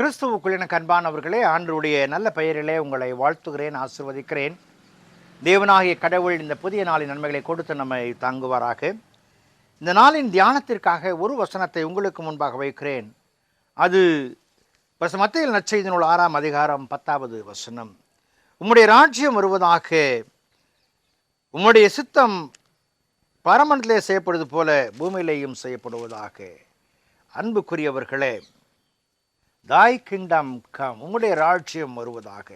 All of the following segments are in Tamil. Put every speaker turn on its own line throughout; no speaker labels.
கிறிஸ்துவுக்குள் எனக்கு அன்பானவர்களே ஆண்டருடைய நல்ல பெயரிலே உங்களை வாழ்த்துகிறேன் ஆசிர்வதிக்கிறேன். தேவனாகிய கடவுள் இந்த புதிய நாளின் நன்மைகளை கொடுத்து நம்மை தாங்குவாராக. இந்த நாளின் தியானத்திற்காக ஒரு வசனத்தை உங்களுக்கு முன்பாக வைக்கிறேன். அது பஸ் மத்தியில் நற்செய்தி நூல் ஆறாம் அதிகாரம் பத்தாவது வசனம். உம்முடைய ராஜ்யம் வருவதாக உம்முடைய சித்தம் பரமண்டலே செய்யப்படுவது போல பூமியிலேயும் செய்யப்படுவதாக. அன்புக்குரியவர்களே தாய் கிங்டம் கம் உங்களுடைய ராட்சியம் வருவதாக.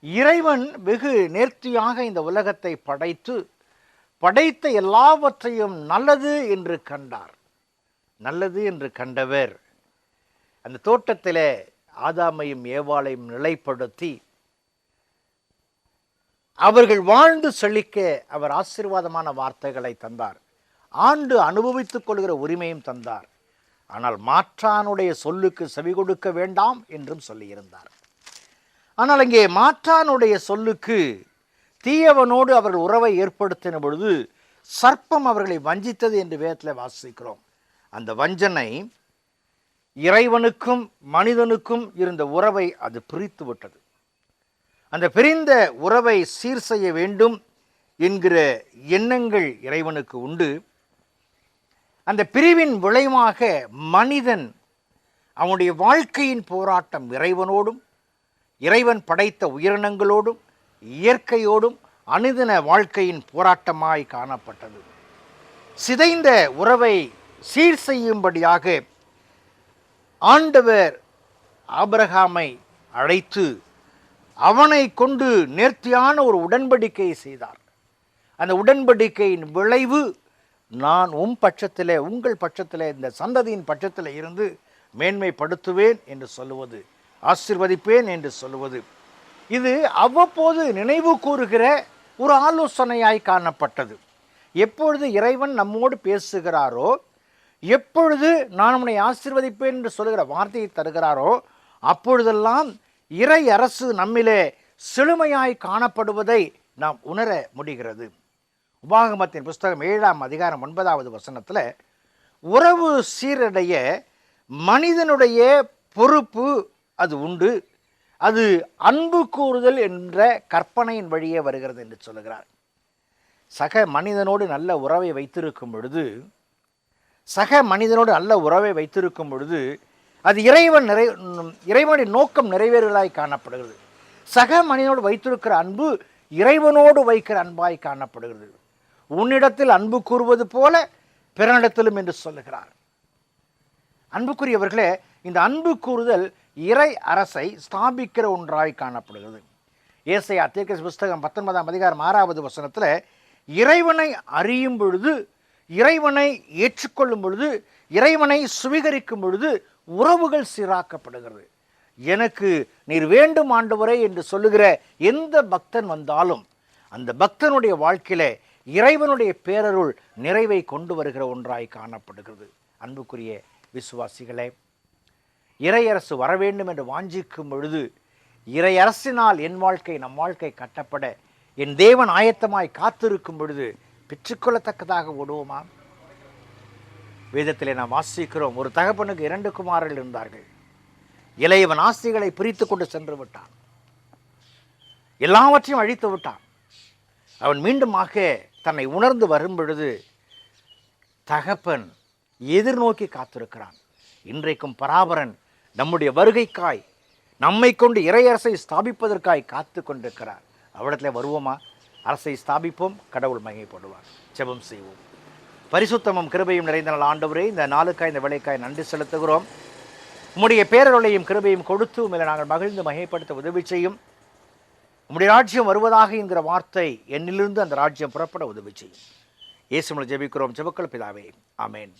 இறைவன் வெகு நேர்த்தியாக இந்த உலகத்தை படைத்து படைத்த எல்லாவற்றையும் நல்லது என்று கண்டார். நல்லது என்று கண்டவர். அந்த தோட்டத்திலே ஆதாமையும் ஏவாளையும் நிலைப்படுத்தி அவர்கள் வாழ்ந்து செழிக்க அவர் ஆசீர்வாதமான வார்த்தைகளை தந்தார். ஆண்டு அனுபவித்துக் கொள்கிற உரிமையும் தந்தார். ஆனால் மாற்றானுடைய சொல்லுக்கு செவி கொடுக்க வேண்டாம் என்றும் சொல்லியிருந்தார். ஆனால் அங்கே மாற்றானுடைய சொல்லுக்கு தீயவனோடு அவர்கள் உறவை ஏற்படுத்தின பொழுது சர்ப்பம் அவர்களை வஞ்சித்தது என்று வேதத்தில் வாசிக்கிறோம். அந்த வஞ்சனை இறைவனுக்கும் மனிதனுக்கும் இருந்த உறவை அது பிரித்து விட்டது. அந்த பிரிந்த உறவை சீர் செய்ய வேண்டும் என்கிற எண்ணங்கள் இறைவனுக்கு உண்டு. அந்த பிரிவின் விளைவாக மனிதன் அவனுடைய வாழ்க்கையின் போராட்டம் இறைவனோடும் இறைவன் படைத்த உயிரினங்களோடும் இயற்கையோடும் அனுதின வாழ்க்கையின் போராட்டமாய் காணப்பட்டது. சிதைந்த உறவை சீர் செய்யும்படியாக ஆண்டவர் ஆபிரகாமை அழைத்து அவனை கொண்டு நேர்த்தியான ஒரு உடன்படிக்கையை செய்தார். அந்த உடன்படிக்கையின் விளைவு நான் உம் பட்சத்திலே உங்கள் பட்சத்திலே இந்த சந்ததியின் பட்சத்தில் இருந்து மேன்மைப்படுத்துவேன் என்று சொல்லுவது ஆசிர்வதிப்பேன் என்று சொல்லுவது. இது அவ்வப்போது நினைவு கூறுகிற ஒரு ஆலோசனையாய் காணப்பட்டது. எப்பொழுது இறைவன் நம்மோடு பேசுகிறாரோ எப்பொழுது நான் உன்னை ஆசிர்வதிப்பேன் என்று சொல்லுகிற வார்த்தையை தருகிறாரோ அப்பொழுதெல்லாம் இறை அரசு நம்மிலே செழுமையாய் காணப்படுவதை நாம் உணர முடிகிறது. உபாகமத்தின் புஸ்தகம் ஏழாம் அதிகாரம் ஒன்பதாவது வசனத்தில் உறவு சீரடைய மனிதனுடைய பொறுப்பு அது உண்டு அது அன்பு கூறுதல் என்ற கற்பனையின் வழியே வருகிறது என்று சொல்லுகிறார். சக மனிதனோடு நல்ல உறவை வைத்திருக்கும் பொழுது சக மனிதனோடு நல்ல உறவை வைத்திருக்கும் பொழுது அது இறைவன் நிறை இறைவனுடைய நோக்கம் நிறைவேறுவதாய் காணப்படுகிறது. சக மனிதனோடு வைத்திருக்கிற அன்பு இறைவனோடு வைக்கிற அன்பாய் காணப்படுகிறது. உன்னிடத்தில் அன்பு கூறுவது போல பிறனிடத்திலும் என்று சொல்லுகிறார். அன்புக்குரியவர்களே இந்த அன்பு கூறுதல் இறை அரசை ஸ்தாபிக்கிற ஒன்றாய் காணப்படுகிறது. ஏசையா தீர்க்கஸ் புஸ்தகம் பத்தொன்பதாம் அதிகாரம் ஆறாவது வசனத்தில் இறைவனை அறியும் பொழுது இறைவனை ஏற்றுக்கொள்ளும் பொழுது இறைவனை சுவீகரிக்கும் பொழுது உறவுகள் சீராக்கப்படுகிறது. எனக்கு நீர் வேண்டும் ஆண்டவரே என்று சொல்லுகிற எந்த பக்தன் வந்தாலும் அந்த பக்தனுடைய வாழ்க்கையில இறைவனுடைய பேரருள் நிறைவை கொண்டு வருகிற ஒன்றாய் காணப்படுகிறது. அன்புக்குரிய விசுவாசிகளே இறையரசு வர வேண்டும் என்று வாஞ்சிக்கும் பொழுது இறையரசினால் என் வாழ்க்கை நம் வாழ்க்கை கட்டப்பட என் தேவன் ஆயத்தமாய் காத்திருக்கும் பொழுது பெற்றுக்கொள்ளத்தக்கதாக ஓடுவோமா? வேதத்திலே நாம் வாசிக்கிறோம் ஒரு தகப்பனுக்கு இரண்டு குமாரர்கள் இருந்தார்கள். இளையவன் ஆஸ்திகளை பிரித்து கொண்டு சென்று விட்டான். எல்லாவற்றையும் அழித்து விட்டான். அவன் மீண்டுமாக தன்னை உணர்ந்து வரும் பொழுது தகப்பன் எதிர்நோக்கி காத்திருக்கிறான். இன்றைக்கும் பராபரன் நம்முடைய வருகைக்காய் நம்மை கொண்டு இறையரசை ஸ்தாபிப்பதற்காய் காத்து கொண்டிருக்கிறார். அவ்விடத்தில் வருவோமா? அரசை ஸ்தாபிப்போம் கடவுள் மகிமைப்படுவார் ஜெபம் செய்வோம். பரிசுத்தமும் கிருபையும் நிறைந்த நாள் ஆண்டவரே இந்த நாளுக்காய் இந்த வேலைக்காய் நன்றி செலுத்துகிறோம். உம்முடைய பேரருளையும் கிருபையும் கொடுத்து உங்களை நாங்கள் மகிழ்ந்து மகிமைப்படுத்த உதவி செய்யும். உம்முடைய ராஜ்யம் வருவதாக என்கிற வார்த்தை என்னிலிருந்து அந்த ராஜ்யம் புறப்பட உதவி செய்யும். இயேசுமலை ஜெபிக்கிறோம். ஜெபக்கல் பிதாவே. ஆமென்.